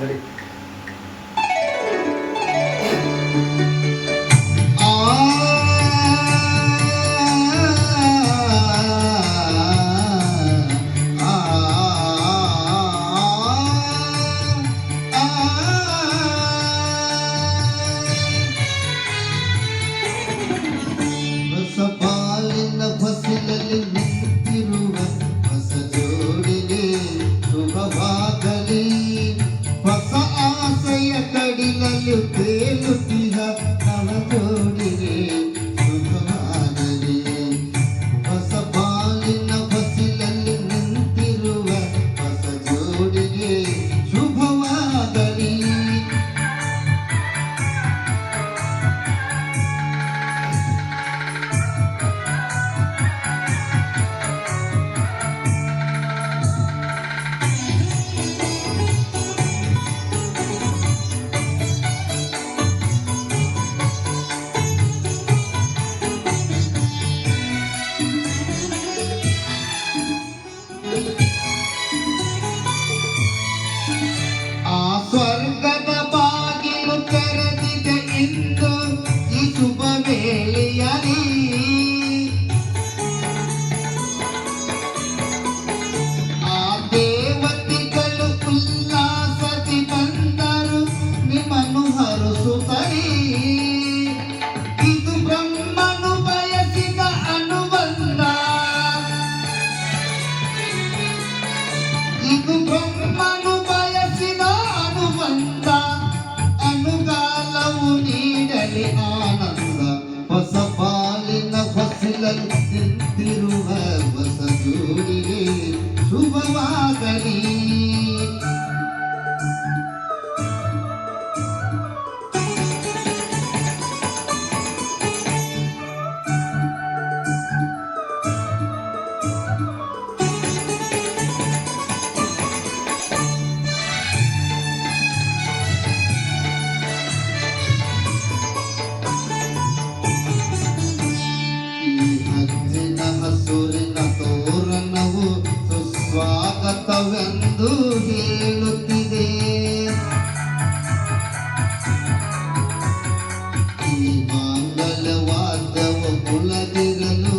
ready. ತೇಲುತ್ತಿಹ ನವ ಜೋಡಿಗೆ ಬ್ರಹ್ಮನು ಬಯಸಿದ ಅನುಬಂಧ ಅನುಗಾಲವು ನೀಡಲಿ ಆನಂದ ಹೊಸ ಪಾಲಿನ ಫಸಲಲ್ಲಿ ನಿಂತಿರುವ ಸುಸ್ವಾಗತವೆಂದು ಹೇಳುತ್ತಿದೆ ಈ ಮಾಂಗಲ್ಯವಾದ್ಯವು ಕುಲದಿರಲು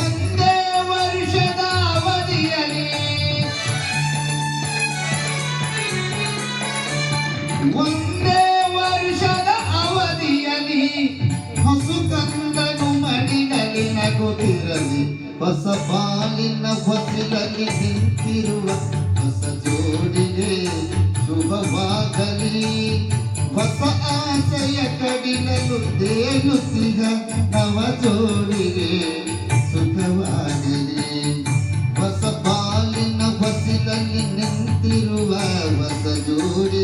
ಒಂದೇ ವರ್ಷದ ಅವಧಿಯಲ್ಲಿ ಒಂದೇ ವರ್ಷದ ಅವಧಿಯಲ್ಲಿ ಹಸು ಕಂದನು ಮಡಿನಲ್ಲಿ ನಗುತ್ತಿರಲಿ. ಹೊಸ ಪಾಲಿನ ಹೊಸಿಲಲ್ಲಿ ನಿಂತಿರುವ ಹೊಸ ಜೋಡಿಗೆ ಶುಭವಾಗಲಿ. ಹೊಸ ಆಶಯ ಕಡಿಲಲು ತೇಲುತ್ತಿದ ನವ ಜೋಡಿಗೆ Senhor